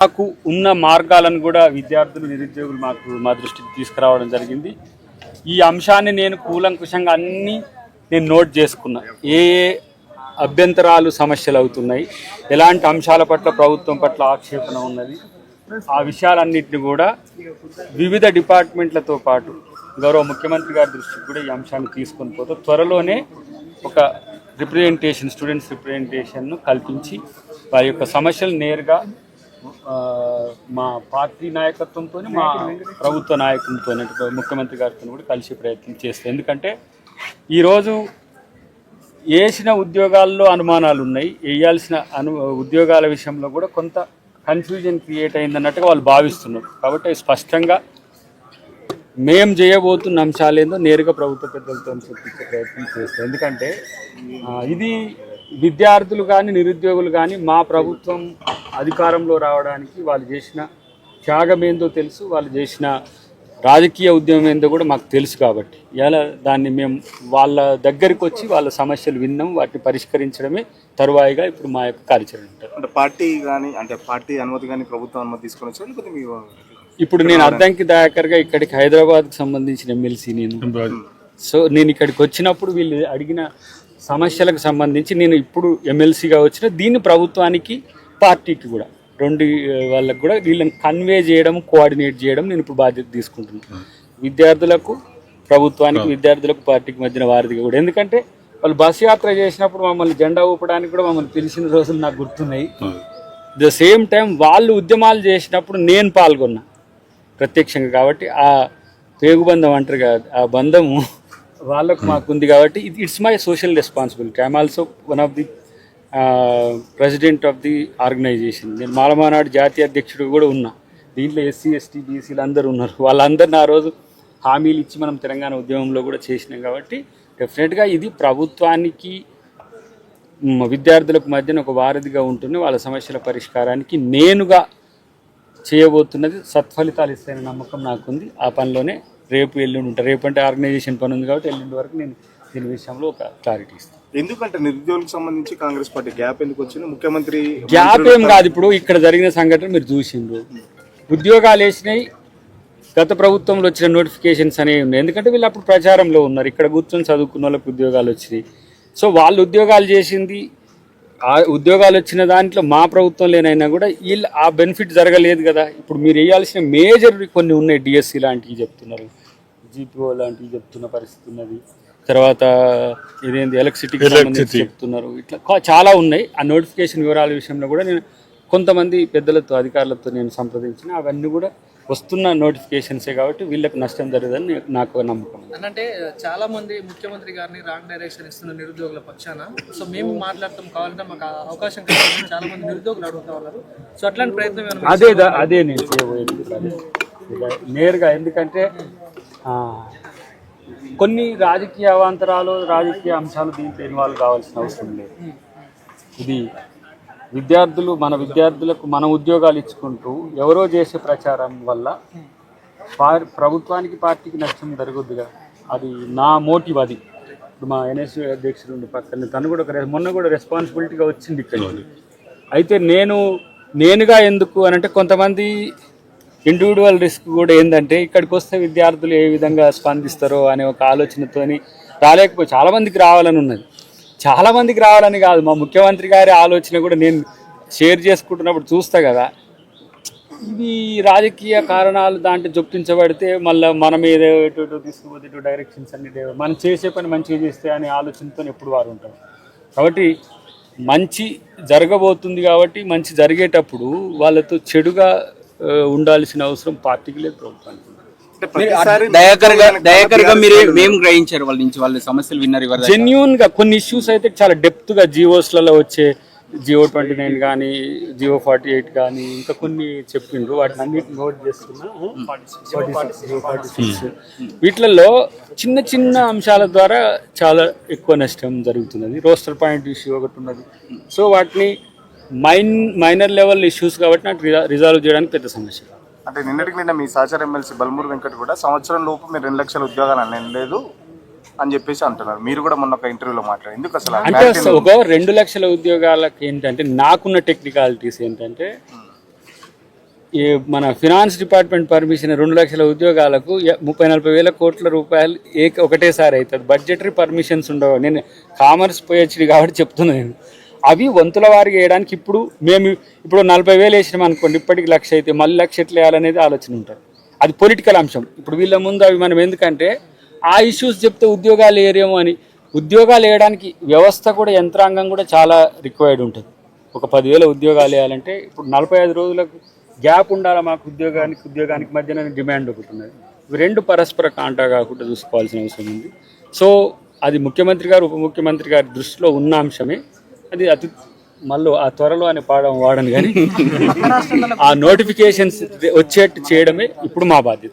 మాకు ఉన్న మార్గాలను కూడా విద్యార్థులు నిరుద్యోగులు మాకు మా దృష్టికి తీసుకురావడం జరిగింది. ఈ అంశాన్ని నేను కూలంకుషంగా అన్నీ నేను నోట్ చేసుకున్నా. ఏ ఏ అభ్యంతరాలు సమస్యలు అవుతున్నాయి ఎలాంటి అంశాల పట్ల ప్రభుత్వం పట్ల ఆక్షేపణ ఉన్నది ఆ విషయాలన్నింటినీ కూడా వివిధ డిపార్ట్మెంట్లతో పాటు గౌరవ ముఖ్యమంత్రి గారి దృష్టికి కూడా ఈ అంశాన్ని తీసుకొని పోతే త్వరలోనే ఒక రిప్రజెంటేషన్ స్టూడెంట్స్ రిప్రజెంటేషన్ను కల్పించి వారి యొక్క సమస్యలు నేరుగా మా పార్టీ నాయకత్వంతో మా ప్రభుత్వ నాయకులతో ముఖ్యమంత్రి గారితో కూడా కలిసి ప్రయత్నం చేస్తాం. ఎందుకంటే ఈరోజు వేసిన ఉద్యోగాల్లో అనుమానాలు ఉన్నాయి. వేయాల్సిన అను ఉద్యోగాల విషయంలో కూడా కొంత కన్ఫ్యూజన్ క్రియేట్ అయిందన్నట్టుగా వాళ్ళు భావిస్తున్నారు. కాబట్టి స్పష్టంగా మేం చేయబోతున్న అంశాలేందో నేరుగా ప్రభుత్వ పెద్దలతో చూపించే ప్రయత్నం చేస్తాం. ఎందుకంటే ఇది విద్యార్థులు కానీ నిరుద్యోగులు కానీ మా ప్రభుత్వం అధికారంలో రావడానికి వాళ్ళు చేసిన త్యాగం ఏందో తెలుసు వాళ్ళు చేసిన రాజకీయ ఉద్యమం ఏందో కూడా మాకు తెలుసు కాబట్టి. ఇలా దాన్ని మేము వాళ్ళ దగ్గరికి వచ్చి వాళ్ళ సమస్యలు విన్నాం వాటిని పరిష్కరించడమే తరువాయిగా ఇప్పుడు మా యొక్క కార్యాచరణ ఉంటుంది అంటే పార్టీ కానీ అంటే పార్టీ అనుమతి కానీ ప్రభుత్వం అనుమతి తీసుకొని లేకపోతే మీరు ఇప్పుడు నేను అద్దంకి దయాకర్గా ఇక్కడికి హైదరాబాద్కి సంబంధించిన ఎమ్మెల్సీ నేను. సో నేను ఇక్కడికి వచ్చినప్పుడు వీళ్ళు అడిగిన సమస్యలకు సంబంధించి నేను ఇప్పుడు ఎమ్మెల్సీగా వచ్చిన దీన్ని ప్రభుత్వానికి పార్టీకి కూడా. రెండు వాళ్ళకు కూడా వీళ్ళని కన్వే చేయడం కోఆర్డినేట్ చేయడం నేను ఇప్పుడు బాధ్యత తీసుకుంటున్నాను విద్యార్థులకు ప్రభుత్వానికి విద్యార్థులకు పార్టీకి మధ్యన వారిదిగా కూడా. ఎందుకంటే వాళ్ళు బస్ యాత్ర చేసినప్పుడు మమ్మల్ని జెండా ఊపడానికి కూడా మమ్మల్ని పిలిచిన రోజులు నాకు గుర్తున్నాయి. ద సేమ్ టైం వాళ్ళు ఉద్యమాలు చేసినప్పుడు నేను పాల్గొన్నా. ప్రత్యక్షంగా కాబట్టి ఆ పేగుబంధం అంటారు కదా ఆ బంధము వాళ్ళకు మాకు ఉంది కాబట్టి it's my social responsibility I'm also one of the president of the organisation నేను మాలమానాడు జాతీయ అధ్యక్షుడు కూడా ఉన్నా. దీంట్లో ఎస్సీ ఎస్టీ బీసీలు అందరూ ఉన్నారు. వాళ్ళందరిని ఆ రోజు హామీలు ఇచ్చి మనం తెలంగాణ ఉద్యమంలో కూడా చేసినాం కాబట్టి డెఫినెట్గా ఇది ప్రభుత్వానికి విద్యార్థులకు మధ్యన ఒక వారధిగా ఉంటుంది వాళ్ళ సమస్యల పరిష్కారానికి నేనుగా చేయబోతున్నది సత్ఫలితాలు ఇస్తాయనే నమ్మకం నాకుంది. ఆ పనిలోనే రేపు ఎల్లుండి ఉంటా. రేపు అంటే ఆర్గనైజేషన్ పని ఉంది కాబట్టి ఎల్లుండి వరకు నేను దీని విషయంలో ఒక క్లారిటీ ఇస్తాను. ఎందుకంటే నిరుద్యోగులకు సంబంధించి కాంగ్రెస్ పార్టీ గ్యాప్ ఎందుకు వచ్చింది? ముఖ్యమంత్రి గ్యాప్ ఏం కాదు. ఇప్పుడు ఇక్కడ జరిగిన సంఘటన మీరు చూసిండ్రు. ఉద్యోగాలు వేసినాయి. గత ప్రభుత్వంలో వచ్చిన నోటిఫికేషన్స్ అనేవి ఉన్నాయి. ఎందుకంటే వీళ్ళు అప్పుడు ప్రచారంలో ఉన్నారు. ఇక్కడ కూర్చొని చదువుకున్న వాళ్ళకి ఉద్యోగాలు వచ్చినాయి. సో వాళ్ళు ఉద్యోగాలు చేసింది ఆ ఉద్యోగాలు వచ్చిన దాంట్లో మా ప్రభుత్వం లేనైనా కూడా వీళ్ళు ఆ బెనిఫిట్ జరగలేదు కదా. ఇప్పుడు మీరు వేయాల్సిన మేజర్ కొన్ని ఉన్నాయి. డిఎస్సి లాంటివి చెప్తున్నారు. జీపీఓ లాంటివి చెప్తున్న పరిస్థితి ఉన్నది. తర్వాత ఇదేంటి ఎలక్ట్రిసిటీకి సంబంధించి చెప్తున్నారు. ఇట్లా చాలా ఉన్నాయి. ఆ నోటిఫికేషన్ వివరాల విషయంలో కూడా నేను కొంతమంది పెద్దలతో అధికారులతో నేను సంప్రదించిన అవన్నీ కూడా వస్తున్న నోటిఫికేషన్సే కాబట్టి వీళ్ళకి నష్టం జరగదని నాకు నమ్మకం. అంటే చాలా మంది ముఖ్యమంత్రి గారిని రాంగ్ డైరెక్షన్ ఇస్తున్న నిరుద్యోగుల పక్షాన. సో మేము మాట్లాడతాం కావాలంటే మాకు అవకాశం కలిగింది చాలా మంది నిరుద్యోగులు అడుగుతా ఉన్నారు. సో అట్లాంటి ప్రయత్నం అదే అదే నేను నేరుగా ఎందుకంటే కొన్ని రాజకీయ అవాంతరాలు రాజకీయ అంశాలు దీంట్లో ఇన్వాల్వ్ కావాల్సిన అవసరం లేదు. ఇది విద్యార్థులు మన విద్యార్థులకు మన ఉద్యోగాలు ఇచ్చుకుంటూ ఎవరో చేసే ప్రచారం వల్ల ప్రభుత్వానికి పార్టీకి నష్టం జరగొద్దుగా. అది నా మోటివ్ అది. ఇప్పుడు మా ఎన్ఎస్యూ అధ్యక్షుడు ఉండి పక్కన తను కూడా ఒక మొన్న కూడా రెస్పాన్సిబిలిటీగా వచ్చింది ఇక్కడ అయితే నేను నేనుగా ఎందుకు అని అంటే కొంతమంది ఇండివిజువల్ రిస్క్ కూడా ఏంటంటే ఇక్కడికి వస్తే విద్యార్థులు ఏ విధంగా స్పందిస్తారో అనే ఒక ఆలోచనతోని రాలేకపోయి చాలా మందికి రావాలని ఉన్నది. చాలా మందికి రావాలని కాదు. మా ముఖ్యమంత్రి గారి ఆలోచన కూడా నేను షేర్ చేసుకుంటున్నప్పుడు చూస్తా కదా. ఇవి రాజకీయ కారణాలు దాంట్లో జొప్పించబడితే మళ్ళీ మనం ఏదో ఎటు ఇటు తీసుకుపోతే ఇటు డైరెక్షన్స్ అన్ని మనం చేసే పని మంచిగా చేస్తే అనే ఆలోచనతో ఎప్పుడు వారు ఉంటారు. కాబట్టి మంచి జరగబోతుంది కాబట్టి మంచి జరిగేటప్పుడు వాళ్ళతో చెడుగా ఉండాల్సిన అవసరం పార్టీకి లేదు ప్రభుత్వానికి. మేము గ్రహించారు వాళ్ళ నుంచి? వాళ్ళ సమస్యలు విన్నారు. జెన్యున్గా కొన్ని ఇష్యూస్ అయితే చాలా డెప్త్గా జియోస్లలో వచ్చే జియో ట్వంటీ నైన్ కానీ జియో ఫార్టీ ఎయిట్ కానీ ఇంకా కొన్ని చెప్పిండ్రు. వాటిని అన్నిటిని నోట్ చేస్తున్నా. వీటిలలో చిన్న చిన్న అంశాల ద్వారా చాలా ఎక్కువ నష్టం జరుగుతున్నది. రోస్టర్ పాయింట్ ఇష్యూ ఒకటి ఉన్నది. సో వాటిని మైన్ మైనర్ లెవెల్ ఇష్యూస్ కాబట్టి నాకు రిజాల్వ్ చేయడానికి పెద్ద సమస్య. అంటే నిన్నటికి నిన్న మీ సహచార ఎమ్మెల్సీ బల్మూరు వెంకట్ కూడా సంవత్సరం లోపు మీరు రెండు లక్షల ఉద్యోగాలు అనేది లేదు అని చెప్పేసి అంటున్నారు. మీరు కూడా మొన్న ఒక ఇంటర్వ్యూలో మాట్లాడారు. ఎందుకు అసలు అంటే ఒక రెండు లక్షల ఉద్యోగాలకు ఏంటంటే నాకున్న టెక్నికాలిటీస్ ఏంటంటే ఈ మన ఫినాన్స్ డిపార్ట్మెంట్ పర్మిషన్ రెండు లక్షల ఉద్యోగాలకు ముప్పై నలభై వేల కోట్ల రూపాయలు ఏక ఒకటేసారి అవుతుంది. బడ్జెటరీ పర్మిషన్స్ ఉండవు. నేను కామర్స్ పోయొచ్చింది కాబట్టి చెప్తున్నాను నేను. అవి వంతుల వారికి వేయడానికి ఇప్పుడు మేము ఇప్పుడు నలభై వేలు వేసినాం అనుకోండి ఇప్పటికి లక్ష అయితే మళ్ళీ లక్ష ఎట్లా వేయాలనేది ఆలోచన ఉంటుంది. అది పొలిటికల్ అంశం. ఇప్పుడు వీళ్ళ ముందు అవి మనం ఎందుకంటే ఆ ఇష్యూస్ చెప్తే ఉద్యోగాలు వేయరేమో అని. ఉద్యోగాలు వేయడానికి వ్యవస్థ కూడా యంత్రాంగం కూడా చాలా రిక్వైర్డ్ ఉంటుంది. ఒక పదివేల ఉద్యోగాలు వేయాలంటే ఇప్పుడు నలభై ఐదు రోజులకు గ్యాప్ ఉండాలి మాకు ఉద్యోగానికి ఉద్యోగానికి మధ్యన డిమాండ్ ఒకటి ఉన్నది. ఇవి రెండు పరస్పర కాంటా కాకుండా చూసుకోవాల్సిన అవసరం ఉంది. సో అది ముఖ్యమంత్రి గారు ఉప ముఖ్యమంత్రి గారి దృష్టిలో ఉన్న అంశమే. అది అతి మళ్ళీ ఆ త్వరలో అనే పాడడం వాడను కానీ ఆ నోటిఫికేషన్స్ వచ్చేట్టు చేయడమే ఇప్పుడు మా బాధ్యత.